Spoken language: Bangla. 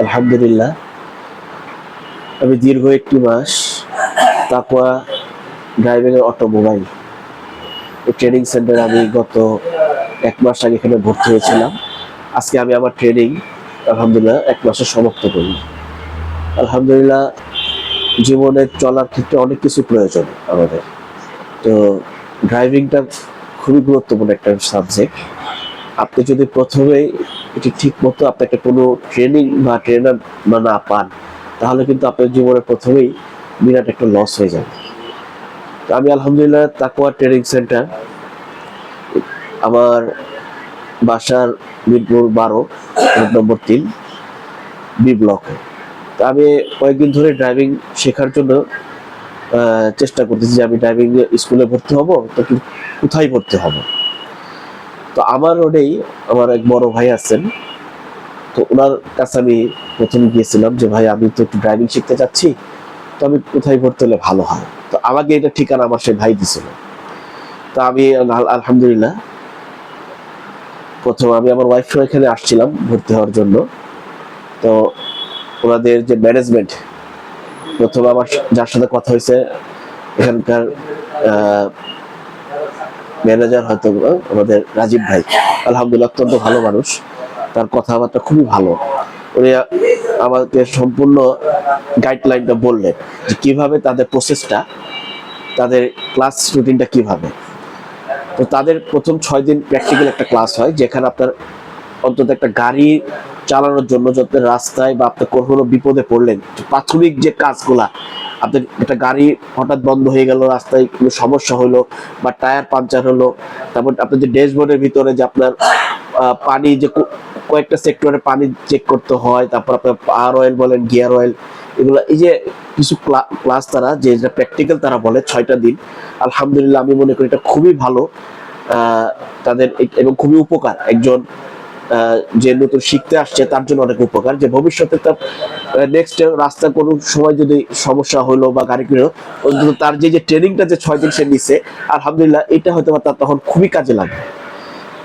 আলহামদুলিল্লাহ, আমি দীর্ঘ একটি মাস তাকুয়া ড্রাইভিং এর অটোমোবাইল ট্রেনিং সেন্টারে আমি গত এক মাস আগে এখানে ভর্তি হয়েছিলাম। আজকে আমি আমার ট্রেনিং আলহামদুলিল্লাহ, এক মাসে সমাপ্ত করি। আলহামদুলিল্লাহ, জীবনে চলার ক্ষেত্রে অনেক কিছু প্রয়োজন আমাদের। তো ড্রাইভিংটা খুবই গুরুত্বপূর্ণ একটা সাবজেক্ট আপনি যদি প্রথমেই এটি ঠিক মতো আপনাকে কোনো ট্রেনিং বা ট্রেনার বা না পান, তাহলে কিন্তু আপনার জীবনে প্রথমেই বিরাট একটা লস হয়ে যাবে। তো আমি আলহামদুলিল্লাহ তাকুয়া ট্রেনিং সেন্টার আমার বাসার মিরপুর বারো নম্বর তিন বি ব্লকে তো আমি কয়েকদিন ধরে ড্রাইভিং শেখার জন্য চেষ্টা করতেছি যে আমি ড্রাইভিং স্কুলে ভর্তি হব, তো কোথায় ভর্তি হব। তো আমার রোডেই আমার এক বড় ভাই আছেন। তো ওনার কাছে আমি প্রথমে গিয়েছিলাম যে, ভাই, আমি তো একটু ড্রাইভিং শিখতে চাচ্ছি তো আমি কোথায় ভর্তি হলে ভালো হয়? তো আমাকে এটা ঠিকানা আমার সেই ভাই দিছিল। তা আমি আলহামদুলিল্লাহ, প্রথম আমি আমার ওয়াইফ এখানে আসছিলাম ভর্তি হওয়ার জন্য। তো ওনাদের যে ম্যানেজমেন্ট প্রথম আমার যার সাথে কথা হয়েছে, এখানকার ম্যানেজার হয়তো আমাদের রাজীব ভাই। আলহামদুলিল্লাহ অত্যন্ত ভালো মানুষ। তার কথাবার্তা খুবই ভালো। উনি আমাকে সম্পূর্ণ গাইডলাইনটা বললেন যে কীভাবে তাদের প্রসেসটা তাদের ক্লাস রুটিনটা কীভাবে। তো তাদের প্রথম ছয় দিন প্র্যাকটিক্যাল একটা ক্লাস হয়, যেখানে আপনার অন্তত একটা গাড়ি চালানোর জন্য যত রাস্তায় বা আপনি কোনো বিপদে পড়লেন প্রাথমিক যে কাজগুলা আপনার একটা গাড়ি হঠাৎ বন্ধ হয়ে গেল, রাস্তায় কোনো সমস্যা হলো বা টায়ার পাঞ্চার হলো, তারপর আপনার যে ড্যাশবোর্ডের ভিতরে যে আপনার পানি যে কয়েকটা সেক্টরে পানি চেক করতে হয়, তারপর আপনার আর অয়েল বলেন গিয়ার অয়েল এগুলো এই যে কিছু ক্লাস তারা, যে প্র্যাকটিক্যাল তারা বলে ছয়টা দিন, আলহামদুলিল্লাহ আমি মনে করি এটা খুবই ভালো তাদের এবং খুবই উপকার। একজন যে নতুন শিখতে আসছে, তার জন্য অনেক উপকার। যে ভবিষ্যতে তার নেক্সট রাস্তা কোনো সময় যদি সমস্যা হলো বা গাড়ি কিনলো তার যে যে ট্রেনিংটা যে ছয় দিন সে নিছে, আলহামদুলিল্লাহ, এটা হয়তো তার তখন খুবই কাজে লাগবে।